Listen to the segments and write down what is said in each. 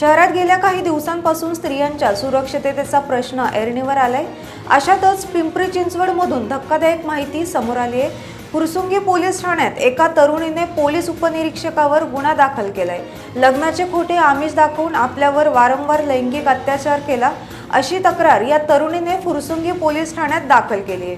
शहरात गेल्या काही दिवसांपासून स्त्रियांच्या सुरक्षिततेचा प्रश्न ऐरणीवर आलाय. अशातच पिंपरी चिंचवडमधून धक्कादायक माहिती समोर आली आहे. फुरसुंगी पोलीस ठाण्यात एका तरुणीने पोलीस उपनिरीक्षकावर गुन्हा दाखल केलाय. लग्नाचे खोटे आमिष दाखवून आपल्यावर वारंवार लैंगिक अत्याचार केला अशी तक्रार या तरुणीने फुरसुंगी पोलीस ठाण्यात दाखल केली आहे.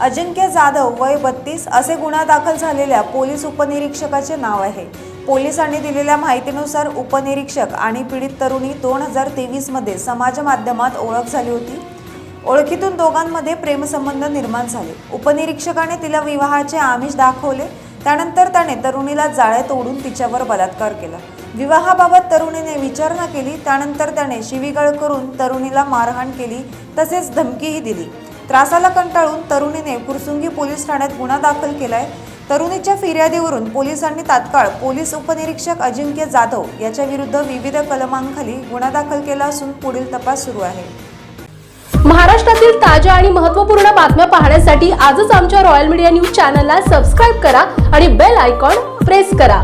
अजिंक्य जाधव वय बत्तीस असे गुन्हा दाखल झालेल्या पोलीस उपनिरीक्षकाचे नाव आहे. पोलिसांनी दिलेल्या माहितीनुसार उपनिरीक्षक आणि पीडित तरुणी दोन हजार तेवीसमध्ये समाज माध्यमात ओळख झाली होती. ओळखीतून दोघांमध्ये प्रेमसंबंध निर्माण झाले. उपनिरीक्षकाने तिला विवाहाचे आमिष दाखवले. त्यानंतर त्याने तरुणीला जाळ्यात ओढून तिच्यावर बलात्कार केला. विवाहाबाबत तरुणीने विचारणा केली. त्यानंतर त्याने शिवीगाळ करून तरुणीला मारहाण केली तसेच धमकीही दिली. त्रासाला कंटाळून तरुणीने पुरसुंगी पोलीस ठाण्यात गुन्हा दाखल केलाय. तरुणीच्या फिर्यादीवरून पोलिसांनी तात्काळ पोलीस उपनिरीक्षक अजिंक्य जाधव याच्या विरुद्ध विविध कलमांखाली गुन्हा दाखल केला असून पुढील तपास सुरू आहे. महाराष्ट्रातील ताज्या आणि महत्त्वपूर्ण बातम्या पाहण्यासाठी आजच आमच्या रॉयल मीडिया न्यूज चॅनलला सबस्क्राईब करा आणि बेल आयकॉन प्रेस करा.